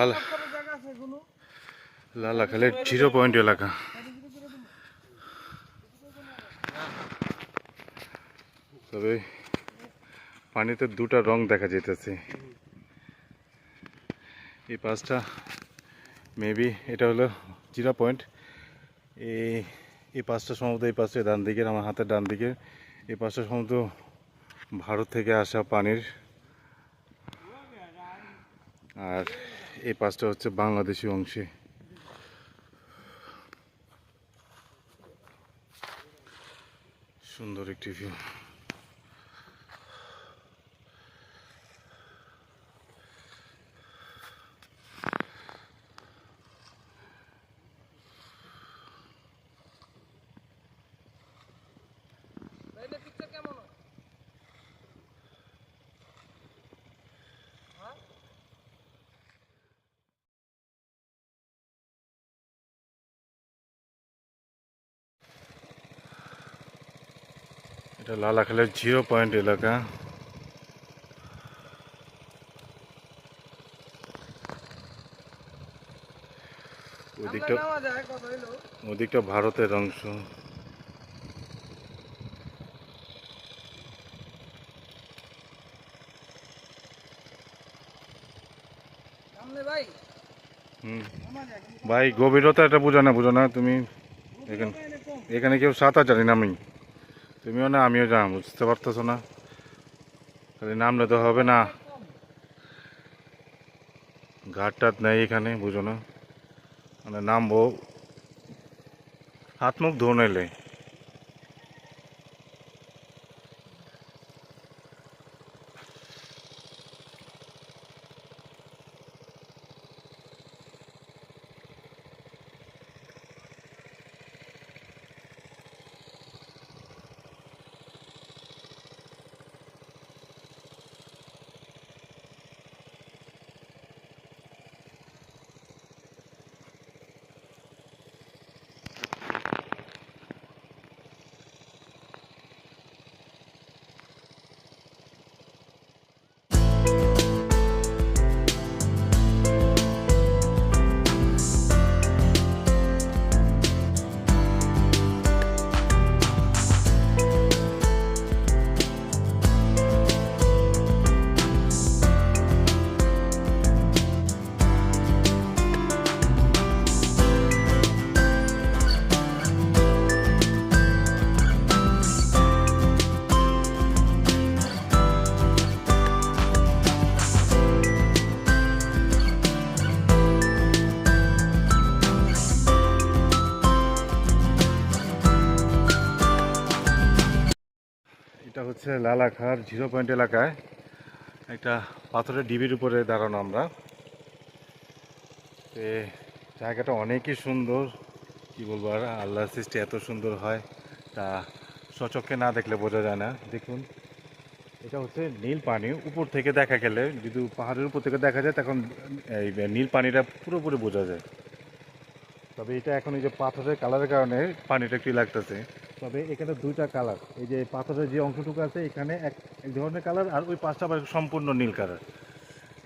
লাল। লালাখালের zero point এলাকা। তবে পানিতে দুটা রং দেখা যেতেছে এই পাঁচটা মেবি এটা হলো জিরো পয়েন্ট। এই এই পাঁচটা সম্ভবত এই পাঁচটা ডান দিকের, আমার হাতের ডান দিকে এই পাঁচটা সম্ভবত ভারত থেকে আসা পানির। আর এই পাশটা হচ্ছে বাংলাদেশি অংশে। সুন্দর একটি ভিউ এটা লালাখালের জিরো পয়েন্ট এলাকা ওই দিকটা ওই ভারতের অংশ ভাই গভীরতা এটা বোঝো না বোঝো না তুমি এখানে এখানে কেউ সাঁতার জানি না আমি তুমিও না, আমিও যা বুঝতে পারতেছো না? খালি নামলে তো হবে না। ঘাট টাট নেই এখানে, বুঝো না? মানে নামবো, হাত মুখ ধো নাইলে হচ্ছে লালাখার জিরো পয়েন্ট এলাকায়। একটা পাথরের ডিবির উপরে দাঁড়ানো আমরা। তে জায়গাটা অনেকই সুন্দর। কি বলব আর, আল্লাহর সৃষ্টি এত সুন্দর হয়, তা সচক্ষে না দেখলে বোঝা যায় না। দেখুন, এটা হচ্ছে নীল পানি। উপর থেকে দেখা গেলে, যদি পাহাড়ের উপর থেকে দেখা যায়, তখন এই নীল পানিটা পুরোপুরি বোঝা যায়। তবে এটা এখন এই যে পাথরের কালারের কারণে পানিটা একটু লাগতেছে। তবে এখানে দুইটা কালার। এই যে পাথরের যে অংশটুকু আছে, এখানে এক এক ধরনের কালার আর ওই পাঁচটা আবার সম্পূর্ণ নীল কালার।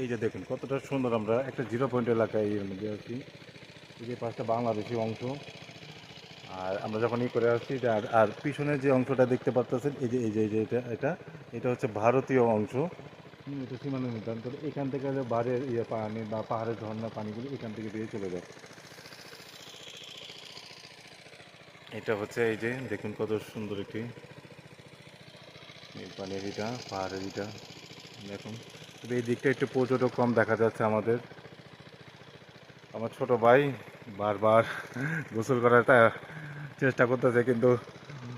এই যে দেখুন, কতটা সুন্দর আমরা একটা জিরো পয়েন্ট এলাকায় এর মধ্যে আছি। এই যে পাঁচটা বাংলাদেশি অংশ। আর আমরা যখন ই করে আসছি আর আর পিছনের যে অংশটা দেখতে পাচ্ছেন এই যে এই যে এই যে এটা এটা এটা হচ্ছে ভারতীয় অংশ। এটা সীমানা নির্ধারণ করে এখান থেকে বাড়ির ইয়ে পানি বা পাহাড়ের ঝর্ণা পানিগুলো এখান থেকে বেরিয়ে চলে যায়। এটা হচ্ছে এই যে, দেখুন কত সুন্দর একটি নীল পানির এটা পাহাড়ের এটা দেখুন। তবে এই দিকটা একটু পর্যটক কম দেখা যাচ্ছে আমাদের। আমার ছোট ভাই বারবার গোসল করার তা- চেষ্টা করতেছে, কিন্তু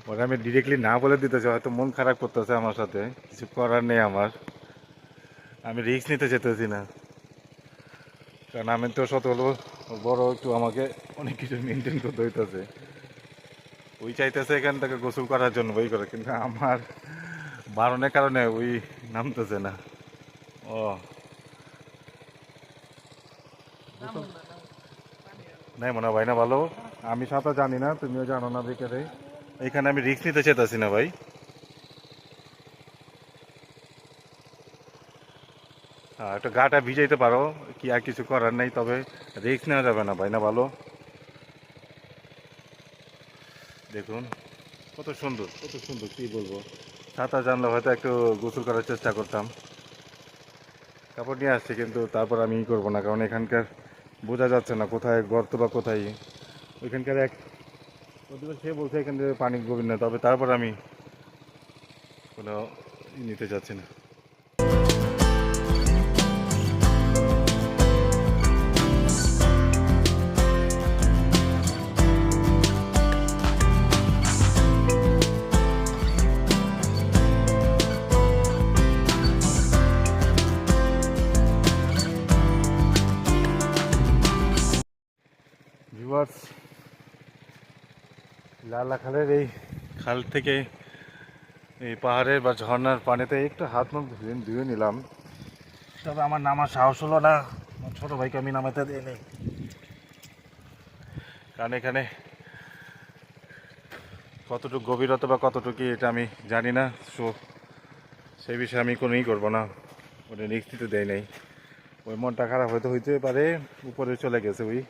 ওরা আমি ডিরেক্টলি না বলে দিতেছে, হয়তো মন খারাপ করতেছে আমার সাথে। কিছু করার নেই আমার। আমি রিস্ক নিতে যেতেছি না। কারণ আমি তো শত হলো বড় একটু আমাকে অনেক কিছু মেনটেন করতে হইতেছে। ওই চাইতেছে এখান থেকে গোসল করার জন্য ওই করে কিন্তু আমার বারণের কারণে ওই নামতেছে না। ও। নাই মনে ভাই না ভালো? আমি সাঁতার জানি না তুমিও জানো না বেকারে এখানে আমি রিস্ক নিতে চেতাছি না ভাই। হ্যাঁ, একটু গাটা ভিজাইতে পারো কি আর কিছু করার নেই তবে রিস্ক নেওয়া যাবে না ভাই না ভালো? দেখুন কত সুন্দর। কত সুন্দর কি বলব? ছাতা জানলে হয়তো একটু গোসল করার চেষ্টা করতাম। কাপড় নিয়ে আসছি কিন্তু তারপর আমি ই করব না কারণ এখানকার বোঝা যাচ্ছে না কোথায় গর্ত বা কোথায়। ওইখানকার এক সে বলছে এখান থেকে পানি গভীর না তবে তারপর আমি কোনো নিতে চাচ্ছি না। লালা খালের এই খাল থেকে এই পাহাড়ের বা ঝর্নার পানিতে একটু হাত মুখ ধুয়ে ধুয়ে নিলাম। তবে আমার নামার সাহস হলো না। ছোটো ভাইকে আমি নামাতে দিইনি। কারণ এখানে কতটুকু গভীরতা বা কতটুকু এটা আমি জানি না। সো সেই বিষয়ে আমি কোনোই করব না। ওটা নিশ্চিত দেয় নাই। ওই মনটা খারাপ হয়তো হইতে পারে। উপরে চলে গেছে ওই।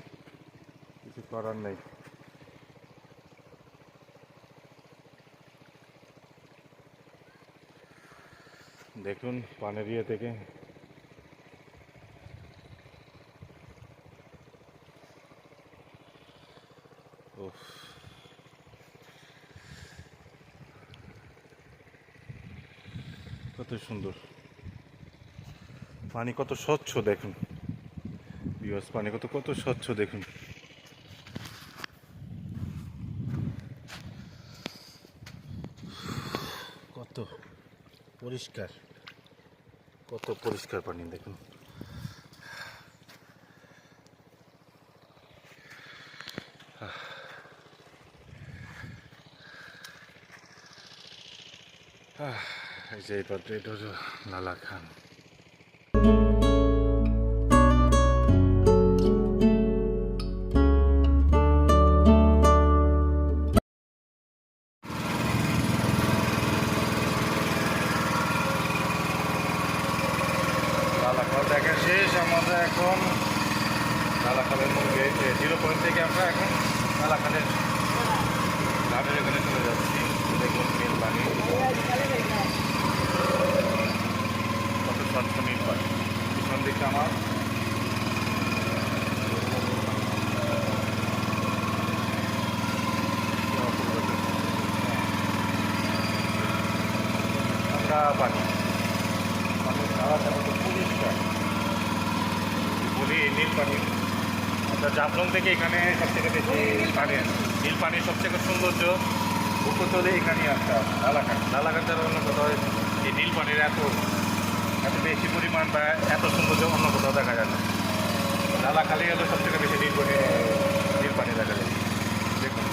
কিছু করার নেই। দেখুন পানের ইয়ে থেকে। কত সুন্দর। পানি কত স্বচ্ছ দেখুন। বিয়স পানি কত কত স্বচ্ছ দেখুন। কত পরিষ্কার। কত পরিষ্কার পানি দেখুন। এই যে এই পাত্র এটা হচ্ছে খান। ঘাটের এখানে চলে যাচ্ছি। দেখুন নীল পানি কত স্বচ্ছ নীল পানি পিছন দিকে আমার। পানির কালারটা পরিষ্কার বলি নীল পানি আমরা জাফলং থেকে এখানে সবথেকে বেশি পানি নীল পানির সবথেকে সৌন্দর্য। উপচলে এখানে একটা লালাঘাট লালাঘাট ছাড়া অন্য কোথাও এই নীল পানির এত এত বেশি পরিমাণ বা এত সৌন্দর্য অন্য কোথাও দেখা যায় না। লালাখালি হলো সবথেকে বেশি নীল পানি নীল পানি দেখা যায়। দেখুন।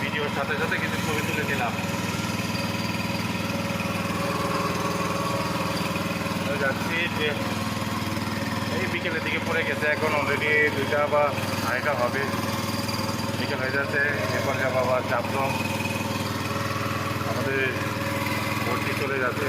ভিডিওর সাথে সাথে কিছু ছবি তুলে দিলাম যাচ্ছি যে বিকেলের দিকে পড়ে গেছে, এখন অলরেডি দুইটা বা আড়াইটা হবে। বিকেল হয়ে যাচ্ছে, এরপর বাবা আবার চাপলং আমাদের ভর্তি চলে যাচ্ছে।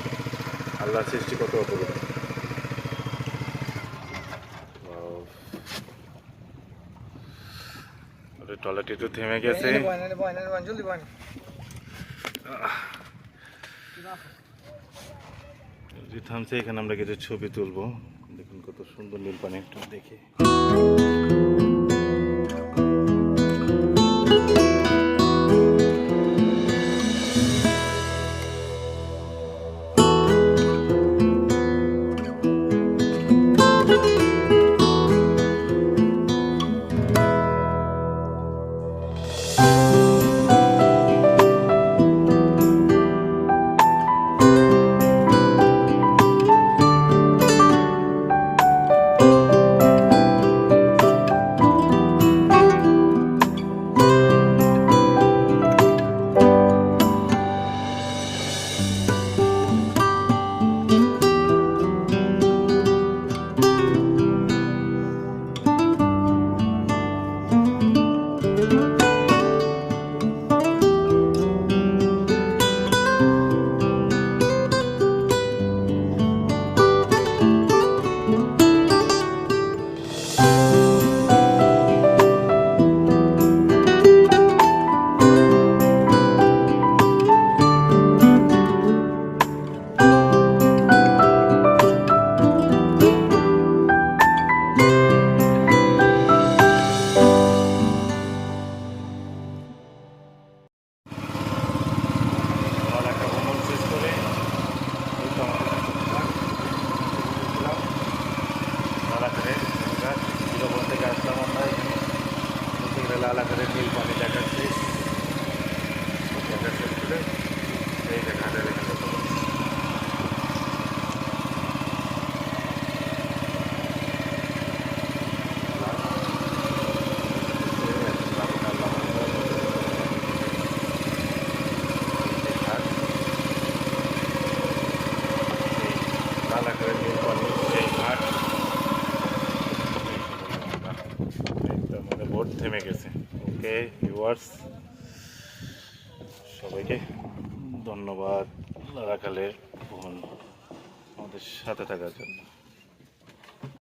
আল্লাহ সৃষ্টি কত অপরূপ। টয়লেট একটু থেমে গেছে। থামছে এখানে আমরা কিছু ছবি তুলবো। দেখুন কত সুন্দর নীল পানি একটু। দেখি। ভিউয়ার্স সবাইকে ধন্যবাদ। রাখালের ভুবন আমাদের সাথে থাকার জন্য।